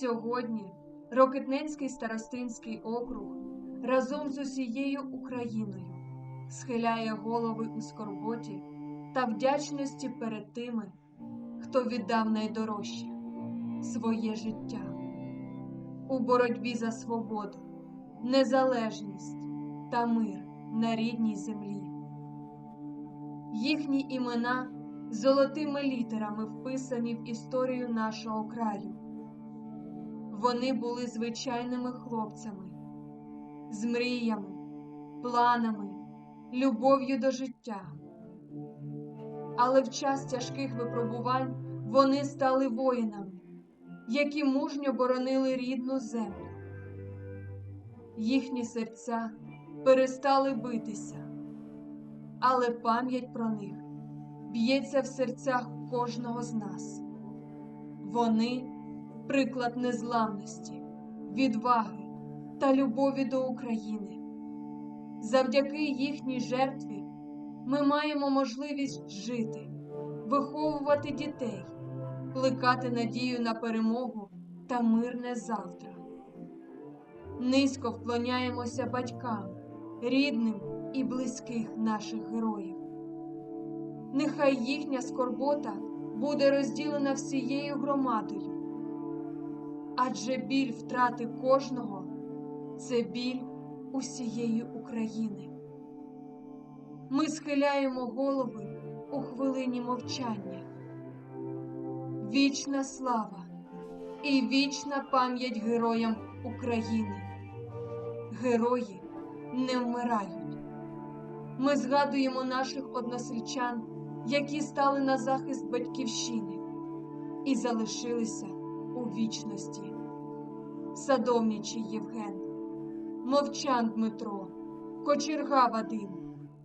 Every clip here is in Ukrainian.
Сьогодні Рокетненський старостинський округ разом з усією Україною схиляє голови у скорботі та вдячності перед тими, хто віддав найдорожче своє життя у боротьбі за свободу, незалежність та мир на рідній землі. Їхні імена золотими літерами вписані в історію нашого краю. Вони були звичайними хлопцями, з мріями, планами, любов'ю до життя. Але в час тяжких випробувань вони стали воїнами, які мужньо боронили рідну землю. Їхні серця перестали битися, але пам'ять про них б'ється в серцях кожного з нас. Вони приклад незламності, відваги та любові до України. Завдяки їхній жертві ми маємо можливість жити, виховувати дітей, плекати надію на перемогу та мирне завтра. Низько вклоняємося батькам, рідним і близьких наших героїв. Нехай їхня скорбота буде розділена всією громадою, адже біль втрати кожного це біль усієї України. Ми схиляємо голови у хвилині мовчання. Вічна слава і вічна пам'ять героям України. Герої не вмирають. Ми згадуємо наших односельчан, які стали на захист батьківщини і залишилися вічності. Садовничий Євген, Мовчан Дмитро, Кочерга Вадим,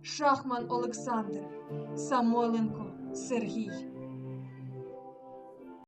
Шахман Олександр, Самойленко Сергій.